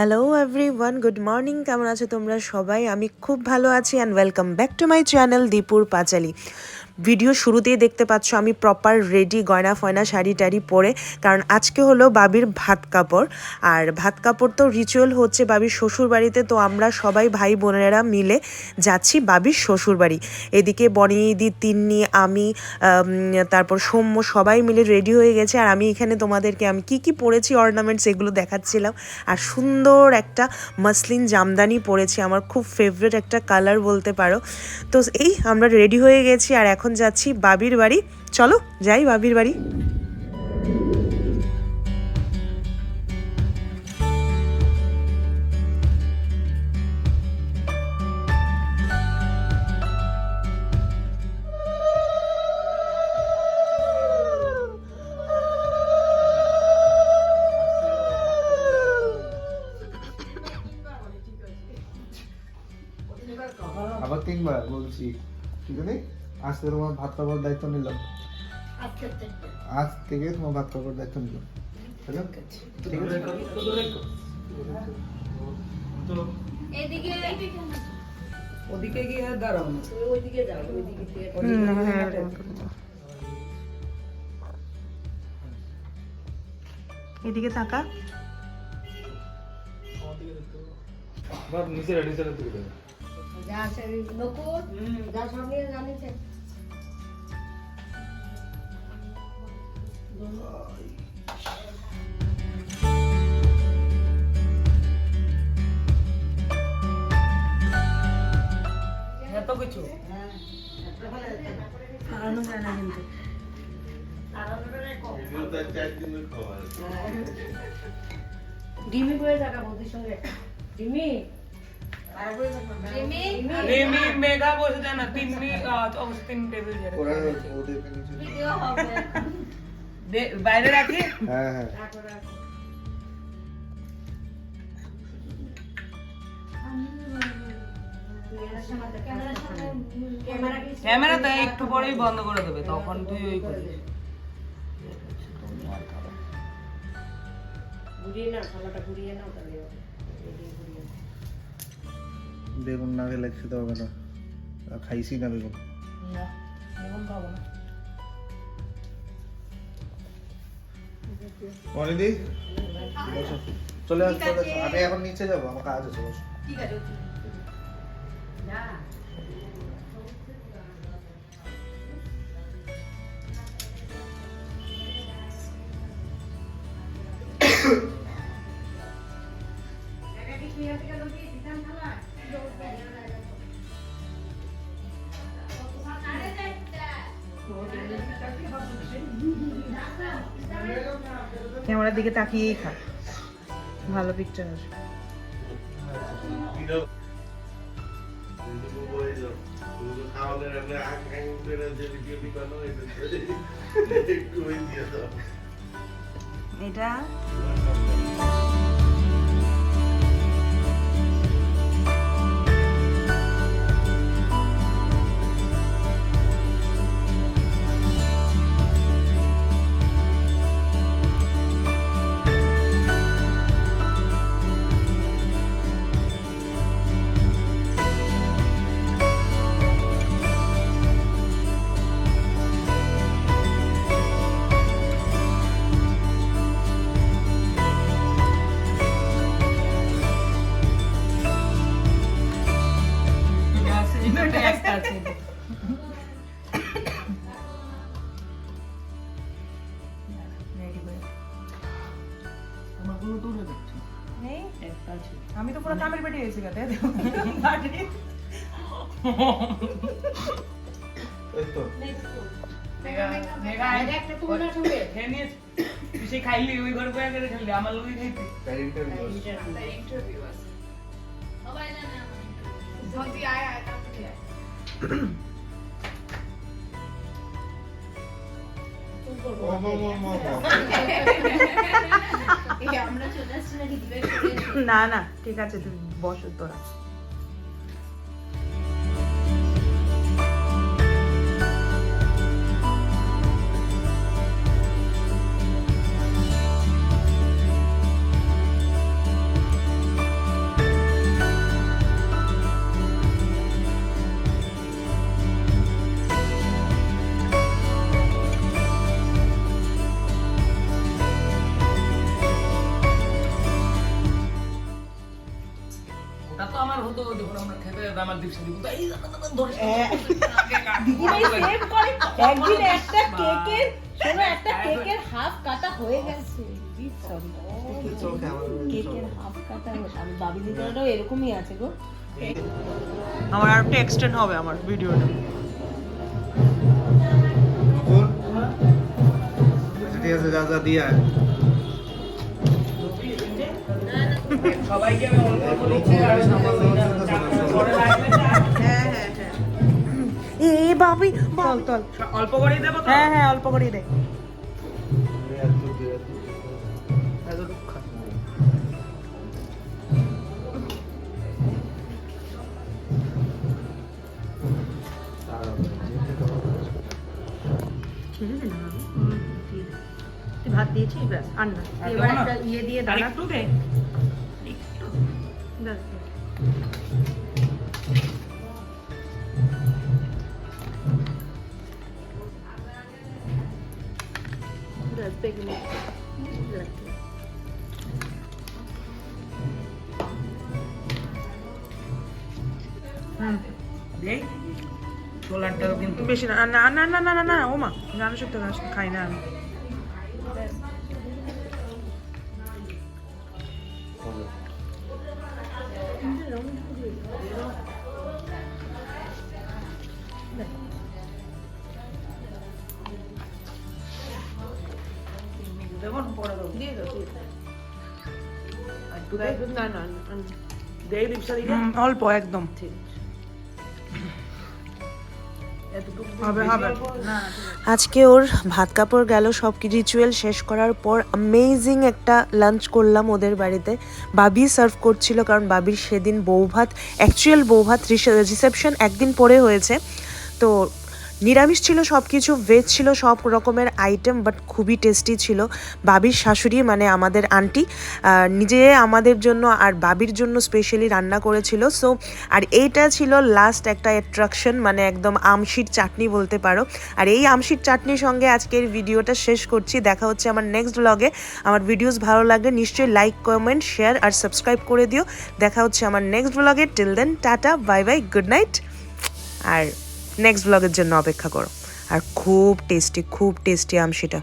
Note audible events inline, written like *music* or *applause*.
Hello everyone good morning কেমন আছো তোমরা সবাই? আমি খুব ভালো আছি and welcome back to my channel দীপুর পাঁচালি ভিডিও শুরুতেই দেখতে পাচ্ছ আমি প্রপার রেডি গয়না, ফয়না, শাড়ি টাড়ি পরে। কারণ আজকে হলো বাবির ভাত কাপড়। আর ভাত কাপড় তো রিচুয়াল হচ্ছে বাবির শ্বশুর বাড়িতে তো আমরা সবাই ভাই বোনেরা মিলে যাচ্ছি বাবির শ্বশুর বাড়ি এদিকে বনিদি তিন্নি, আমি তারপর সৌম্য সবাই মিলে রেডি হয়ে গেছে। আর আমি এখানে তোমাদেরকে আমি কি কি পরেছি অর্নামেন্টস এগুলো দেখাচ্ছিলাম। আর সুন্দর একটা মাসলিন জামদানি পরেছি। আমার খুব ফেভারিট একটা কালার বলতে পারো। তো এই আমরা রেডি হয়ে গেছি। আর এখন যাচ্ছি বাবির বাড়ি। চলো যাই বাবির বাড়ি। আবার তিনবার বলছি। ঠিক আছে? আজ থেকে তোমার ভাত খাবার দায়িত্ব নিলাম। আজ থেকে তোমার ভাত খাবার দায়িত্ব নিলাম। ওদিকে গিয়ে দাঁড়াও না। ওইদিকে যাও ওইদিকে এদিকে তাকা। যা আছে নকুর যা সব নিয়ে জানিছে এত কিছু? ডিমি করে থাকা বৌদির সঙ্গে। ডিমি রিমি বসে না তিন্নি অবশ্য তিন টেবিল বাইরে রাখি? হ্যাঁ হ্যাঁ। ক্যামেরা তো একটু পরেই বন্ধ করে দেবে তখন তুই ওই করিস ঘুরিয়ে নাও থালাটা ঘুরিয়ে নাও তাহলে। বেগুন না খেলে খেতে হবে না। খাইছি না বেগুন না বেগুন খাব না। অনিদি বসো। চলে আসছে আমি এখন নিচে যাব আমার কাজ আছে বসো। যা ক্যামেরার দিকে তাকিয়েই খা ভালো পিকচার আসবে। এটা আমাগুলো তুলে দিচ্ছি নেই। একটা আছে। আমি তো পুরো কামের পেটে গেছি তো? তুই সেই খাইলি ওই ঘরে বয়ে খেললি আমার লোকই খাইতি ইন্টারভিউ আমরা করে *coughs* না না ঠিক আছে তুমি বসো তোরা। তো আমার যখন আমরা খেতে যেতাম আমার দীপশা দিব এই ধরে দিদিভাই সেভ করে একদিন একটা কেকের শোনো একটা কেকের হাফ কাটা হয়ে গেছে। সরি চোখে আমার কেকের হাফ কাটা হয়ে আমি বাবি দিদারও এরকমই আছে গো। আমার আর একটু এক্সটেন্ড হবে আমার ভিডিওটা নকুল ঠিক আছে যা যা দিয়ে সবাইকে আমি অল্প অল্প দিচ্ছি আর পরে লাগলে হ্যাঁ হ্যাঁ হ্যাঁ। এ বাবি অল্প করেই দেবো তো? হ্যাঁ হ্যাঁ অল্প করে দে। ভাত দিয়েছিস? ব্যাস আর না। আর এবার একটা ইয়ে দিয়ে দাঁড়া। একটু দে। বেশি না। না না না না না না ও মা গান শুনতে গান খাই না আমি। না না অল্প একদম। ঠিক। আজকে ওর ভাত কাপড় গেল সব কি রিচুয়াল শেষ করার পর অ্যামেজিং একটা লাঞ্চ করলাম ওদের বাড়িতে। বাবি সার্ভ করছিল কারণ বাবির সেদিন বউ ভাত অ্যাকচুয়াল বউ ভাত রিসেপশন একদিন পরে হয়েছে। তো নিরামিষ ছিল সব কিছু ভেজ ছিল সব রকমের আইটেম বাট খুবই টেস্টি ছিল। বাবির শাশুড়ি মানে আমাদের আন্টি নিজে আমাদের জন্য আর বাবির জন্য স্পেশালি রান্না করেছিল। সো আর এইটা ছিল লাস্ট একটা অ্যাট্রাকশন মানে একদম আমশির চাটনি বলতে পারো। আর এই আমশির চাটনির সঙ্গে আজকের ভিডিওটা শেষ করছি। দেখা হচ্ছে আমার নেক্সট ব্লগে আমার ভিডিওস ভালো লাগলে নিশ্চয়ই লাইক কমেন্ট শেয়ার আর সাবস্ক্রাইব করে দিও। দেখা হচ্ছে আমার নেক্সট ব্লগে till then tata bye bye good night আর নেক্সট ব্লগের জন্য অপেক্ষা করো। আর খুব টেস্টি খুব টেস্টি আমশিটা